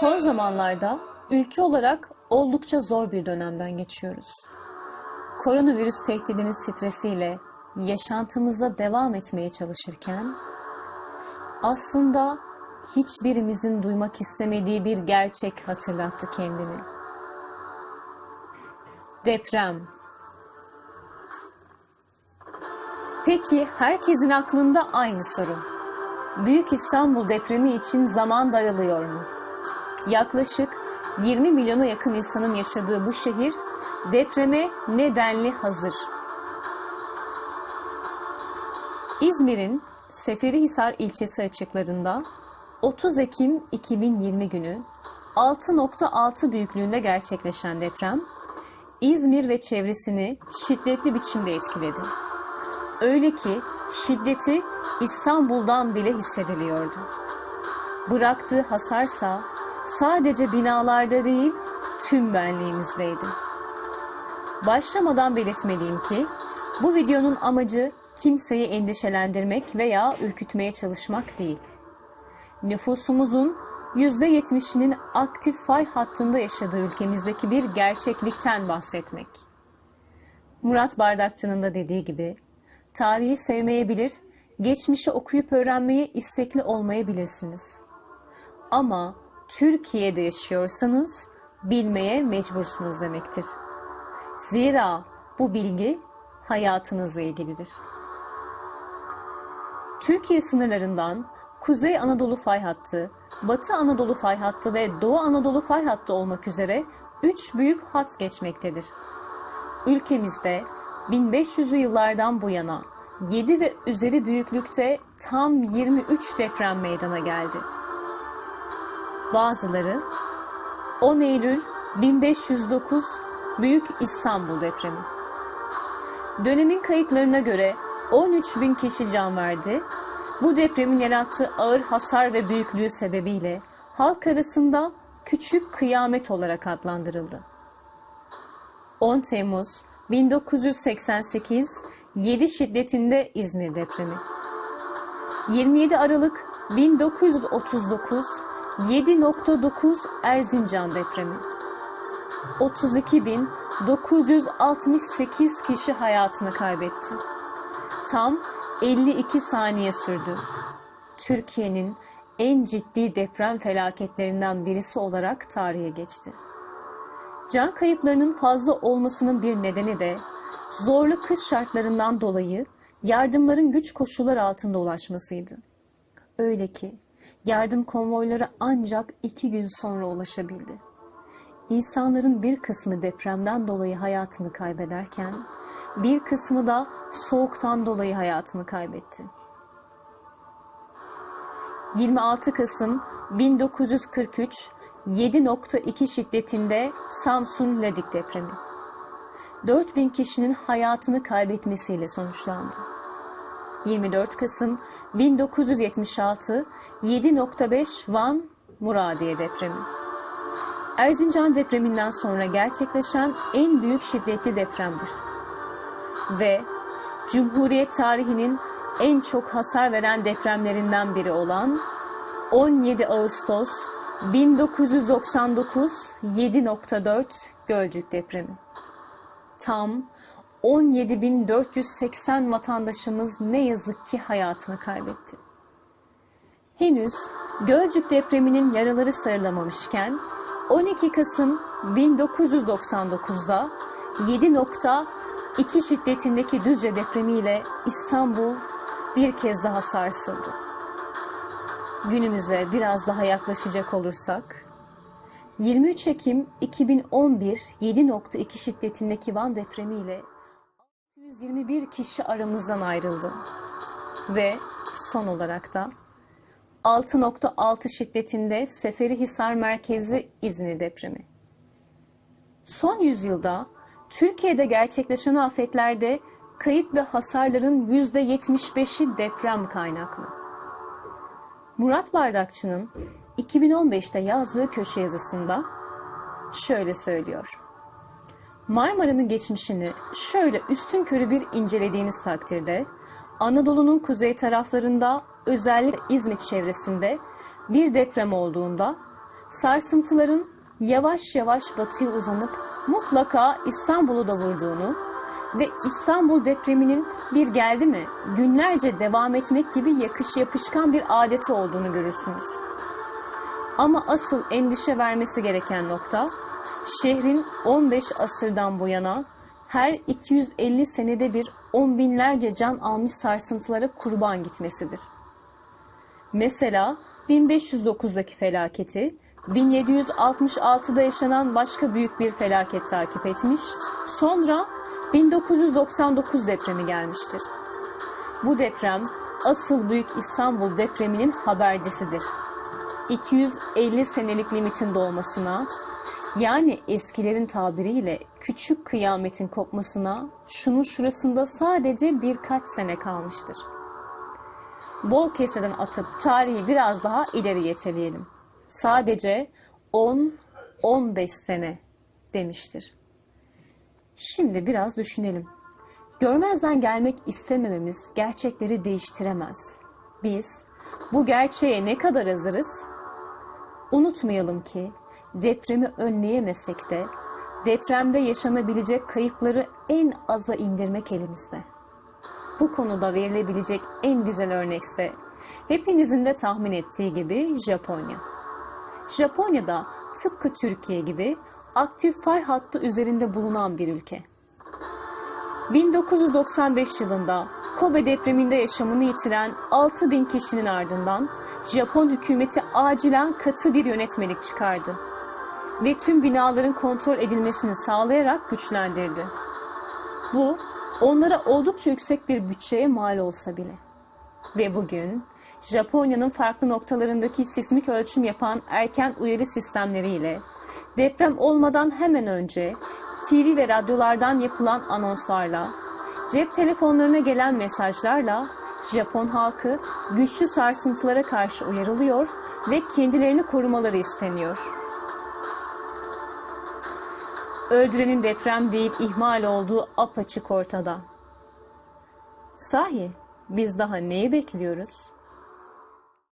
Son zamanlarda ülke olarak oldukça zor bir dönemden geçiyoruz. Koronavirüs tehdidinin stresiyle yaşantımıza devam etmeye çalışırken aslında hiçbirimizin duymak istemediği bir gerçek hatırlattı kendini. Deprem. Peki herkesin aklında aynı soru. Büyük İstanbul depremi için zaman daralıyor mu? Yaklaşık 20 milyona yakın insanın yaşadığı bu şehir depreme nedenli hazır. İzmir'in Seferihisar ilçesi açıklarında 30 Ekim 2020 günü 6.6 büyüklüğünde gerçekleşen deprem İzmir ve çevresini şiddetli biçimde etkiledi. Öyle ki şiddeti İstanbul'dan bile hissediliyordu. Bıraktığı hasarsa sadece binalarda değil tüm benliğimizdeydi. Başlamadan belirtmeliyim ki bu videonun amacı kimseyi endişelendirmek veya ürkütmeye çalışmak değil. Nüfusumuzun %70'inin aktif fay hattında yaşadığı ülkemizdeki bir gerçeklikten bahsetmek. Murat Bardakçı'nın da dediği gibi, tarihi sevmeyebilir, geçmişi okuyup öğrenmeye istekli olmayabilirsiniz. Ama Türkiye'de yaşıyorsanız bilmeye mecbursunuz demektir. Zira bu bilgi hayatınızla ilgilidir. Türkiye sınırlarından Kuzey Anadolu fay hattı, Batı Anadolu fay hattı ve Doğu Anadolu fay hattı olmak üzere üç büyük hat geçmektedir. Ülkemizde 1500'lü yıllardan bu yana 7 ve üzeri büyüklükte tam 23 deprem meydana geldi. Bazıları 10 Eylül 1509 Büyük İstanbul depremi. Dönemin kayıtlarına göre 13 bin kişi can verdi. Bu depremin yarattığı ağır hasar ve büyüklüğü sebebiyle halk arasında küçük kıyamet olarak adlandırıldı. 10 Temmuz 1988 7 şiddetinde İzmir depremi. 27 Aralık 1939 7.9 Erzincan depremi. 32.968 kişi hayatını kaybetti. Tam 52 saniye sürdü. Türkiye'nin en ciddi deprem felaketlerinden birisi olarak tarihe geçti. Can kayıplarının fazla olmasının bir nedeni de zorlu kış şartlarından dolayı yardımların güç koşullar altında ulaşmasıydı. Öyle ki yardım konvoyları ancak iki gün sonra ulaşabildi. İnsanların bir kısmı depremden dolayı hayatını kaybederken bir kısmı da soğuktan dolayı hayatını kaybetti. 26 Kasım 1943 7.2 şiddetinde Samsun Ladik depremi. 4000 kişinin hayatını kaybetmesiyle sonuçlandı. 24 Kasım 1976 7.5 Van Muradiye depremi. Erzincan depreminden sonra gerçekleşen en büyük şiddetli depremdir. Ve Cumhuriyet tarihinin en çok hasar veren depremlerinden biri olan 17 Ağustos 1999 7.4 Gölcük depremi. Tam 17.480 vatandaşımız ne yazık ki hayatını kaybetti. Henüz Gölcük depreminin yaraları sarılamamışken 12 Kasım 1999'da 7.2 şiddetindeki Düzce depremiyle İstanbul bir kez daha sarsıldı. Günümüze biraz daha yaklaşacak olursak 23 Ekim 2011 7.2 şiddetindeki Van depremiyle 621 kişi aramızdan ayrıldı. Ve son olarak da 6.6 şiddetinde Seferihisar merkezi İzmir depremi. Son yüzyılda Türkiye'de gerçekleşen afetlerde kayıp ve hasarların %75'i deprem kaynaklı. Murat Bardakçı'nın 2015'te yazdığı köşe yazısında şöyle söylüyor. Marmara'nın geçmişini şöyle üstün körü bir incelediğiniz takdirde Anadolu'nun kuzey taraflarında özellikle İzmit çevresinde bir deprem olduğunda sarsıntıların yavaş yavaş batıya uzanıp mutlaka İstanbul'u da vurduğunu ve İstanbul depreminin bir geldi mi günlerce devam etmek gibi yakış yapışkan bir adeti olduğunu görürsünüz. Ama asıl endişe vermesi gereken nokta şehrin 15 asırdan bu yana her 250 senede bir on binlerce can almış sarsıntılara kurban gitmesidir. Mesela 1509'daki felaketi 1766'da yaşanan başka büyük bir felaket takip etmiş, sonra 1999 depremi gelmiştir. Bu deprem asıl Büyük İstanbul depreminin habercisidir. 250 senelik limitin dolmasına, yani eskilerin tabiriyle küçük kıyametin kopmasına şunun şurasında sadece birkaç sene kalmıştır. Bol keseden atıp tarihi biraz daha ileri yeteleyelim. Sadece 10-15 sene demiştir. Şimdi biraz düşünelim. Görmezden gelmek istemememiz gerçekleri değiştiremez. Biz bu gerçeğe ne kadar hazırız? Unutmayalım ki depremi önleyemesek de depremde yaşanabilecek kayıpları en aza indirmek elimizde. Bu konuda verilebilecek en güzel örnekse hepinizin de tahmin ettiği gibi Japonya. Japonya'da tıpkı Türkiye gibi aktif fay hattı üzerinde bulunan bir ülke. 1995 yılında Kobe depreminde yaşamını yitiren 6000 kişinin ardından Japon hükümeti acilen katı bir yönetmelik çıkardı ve tüm binaların kontrol edilmesini sağlayarak güçlendirdi. Bu onlara oldukça yüksek bir bütçeye mal olsa bile. Ve bugün Japonya'nın farklı noktalarındaki sismik ölçüm yapan erken uyarı sistemleriyle deprem olmadan hemen önce TV ve radyolardan yapılan anonslarla, cep telefonlarına gelen mesajlarla Japon halkı güçlü sarsıntılara karşı uyarılıyor ve kendilerini korumaları isteniyor. Öldürenin deprem deyip ihmal olduğu apaçık ortada. Sahi biz daha neyi bekliyoruz?